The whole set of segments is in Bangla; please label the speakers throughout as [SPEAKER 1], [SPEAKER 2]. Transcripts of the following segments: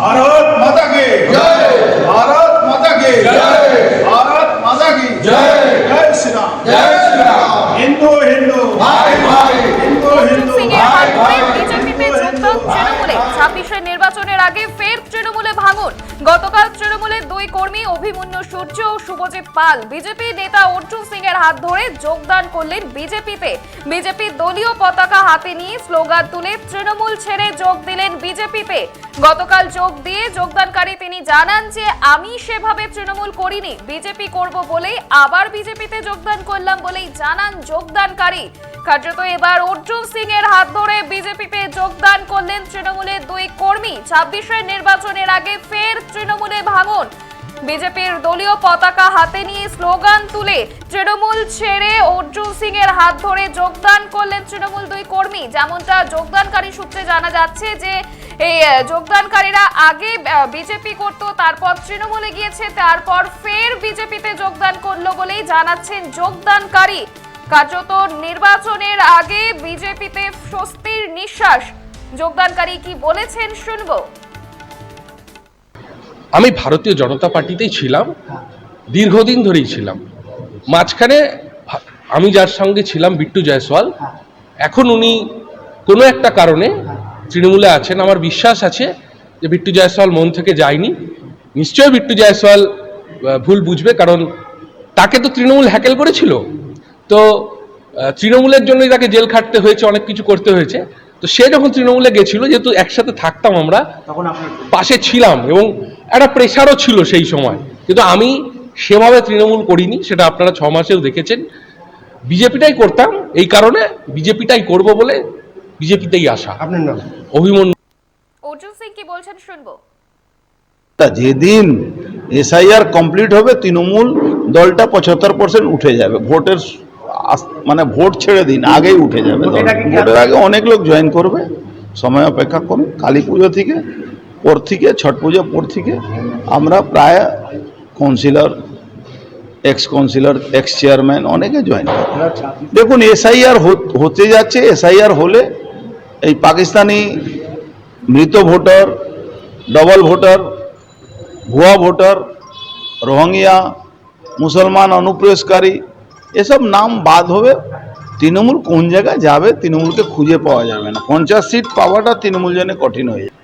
[SPEAKER 1] ஆரோ দুই কর্মী, অভিমন্যু সূর্য ও শুভজিৎ পাল। বিজেপি নেতা অর্জুন সিং এর হাত ধরে যোগদান করলেন বিজেপিতে। বিজেপি দলীয় পতাকা হাতে নিয়ে স্লোগান তুলে তৃণমূল ছেড়ে যোগ দিলেন বিজেপিতে। গতকাল যোগ দিয়ে যোগদানকারী তিনি জানান যে, আমি সেভাবে তৃণমূল করিনি। বিজেপি করব বলেই আবার বিজেপিতে যোগদান করলাম বলেই জানান যোগদানকারী। কার্যত এবার অর্জুন সিং এর হাত ধরে বিজেপিতে যোগদান করলেন তৃণমূলের দুই কর্মী। ছাব্বিশের নির্বাচনের আগে ফের তৃণমূলে ভাঙন। বিজেপির দলীয় পতাকা হাতে নিয়ে স্লোগান তুলে তৃণমূল ছেড়ে অর্জুন সিং এর হাত ধরে যোগদান করলেন তৃণমূল দুই কর্মী। যেমনটা যোগদানকারী সূত্রে জানা যাচ্ছে যে এই যোগদানকারীরা আগে বিজেপি করত, তারপর তৃণমূলে গিয়েছে, তারপর ফের বিজেপিতে যোগদান করল বলেই জানাচ্ছেন যোগদানকারী। কার্যত নির্বাচনের আগে বিজেপিতে স্বস্তির নিঃশ্বাস। যোগদানকারী কি বলেছেন শুনব।
[SPEAKER 2] আমি ভারতীয় জনতা পার্টিতেই ছিলাম দীর্ঘদিন ধরেই ছিলাম। মাঝখানে আমি যার সঙ্গে ছিলাম বিট্টু জয়সওয়াল এখন উনি কোনো একটা কারণে তৃণমূলে আছেন। আমার বিশ্বাস আছে যে বিট্টু জয়সওয়াল মন থেকে যায়নি। নিশ্চয়ই বিট্টু জয়সওয়াল ভুল বুঝবে কারণ তাকে তো তৃণমূল হ্যাকেল করেছিল। তো তৃণমূলের জন্যই তাকে জেল খাটতে হয়েছে অনেক কিছু করতে হয়েছে। তো সে যখন তৃণমূলে গেছিল যেহেতু একসাথে থাকতাম আমরা পাশে ছিলাম এবং একটা প্রেশারও ছিল সেই সময়। কিন্তু আমি সেভাবে তৃণমূল করিনি সেটা আপনারা ছ মাসেও দেখেছেন। বিজেপিটাই করতাম এই কারণে বিজেপিটাই করব বলে বিজেপিতেই আসা
[SPEAKER 3] আপনার নাম?
[SPEAKER 2] অভিমন্যু
[SPEAKER 1] অর্জুন সিং কি বলছেন শুনব।
[SPEAKER 4] যেদিন এসআইআর কমপ্লিট হবে তৃণমূল দলটা পঁচাত্তর পার্সেন্ট উঠে যাবে। ভোটের মানে ভোট ছেড়ে দিন আগেই উঠে যাবে
[SPEAKER 3] ভোটের আগে
[SPEAKER 4] ভোটের আগে অনেক লোক জয়েন করবে। সময় অপেক্ষা করুন কালী পুজো থেকে পর থেকে, ছট পুজো পর থেকে। আমরা প্রায় councillor ex councillor ex chairman অনেকে জয়েন করবে দেখুন এসআইআর হতে যাচ্ছে এসআইআর হলে এই পাকিস্তানি মৃত ভোটার ডবল ভোটার, ভুয়া ভোটার রোহিঙ্গিয়া মুসলমান অনুপ্রবেশকারী, এসব নাম বাদ হবে, তৃণমূল কোন জায়গায় যাবে, তৃণমূলকে খুঁজে পাওয়া যাবে না। পঞ্চাশ সিট পাওয়াটা তৃণমূল জন্য কঠিন হয়ে যাবে।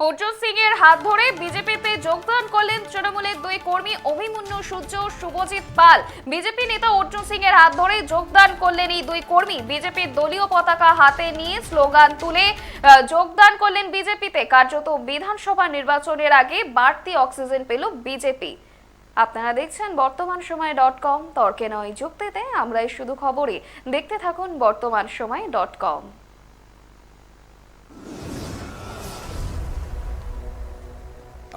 [SPEAKER 1] অর্জুন সিং এর হাত ধরে বিজেপিতে যোগদান করলেন তৃণমূলের দুই কর্মী অভিমন্যু সূর্য, শুভজিৎ পাল। বিজেপি নেতা অর্জুন সিং এর হাত ধরে যোগদান করলেন এই দুই কর্মী। বিজেপির দলীয় পতাকা হাতে নিয়ে স্লোগান তুলে যোগদান করলেন বিজেপিতে। কার্যত বিধানসভা নির্বাচনের আগে বাড়তি অক্সিজেন পেল বিজেপি। আপনারা দেখছেন বর্তমান সময় ডট কম। তর্কে নয়, যুক্তিতে আমরাই শুধু খবরে দেখতে থাকুন বর্তমান সময় ডট কম।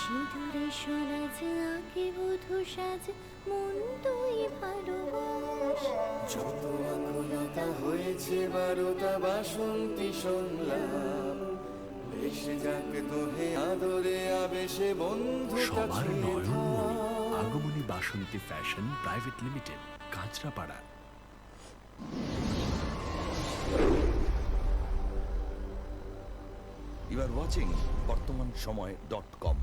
[SPEAKER 3] সিঁদুরে সরাজ আঁকে বধু সাজ মন তুই ভালোবাস।
[SPEAKER 5] যত আকুলতা হয়েছে বারোটা বাসন্তী শুনলাম এসে যাক তোহে আদরে আবেশে বন্ধু
[SPEAKER 6] সবার Nayanmoni Agamani Basanti Fashion Private Limited Kanchrapara.
[SPEAKER 7] You are watching Bartaman Samay dot com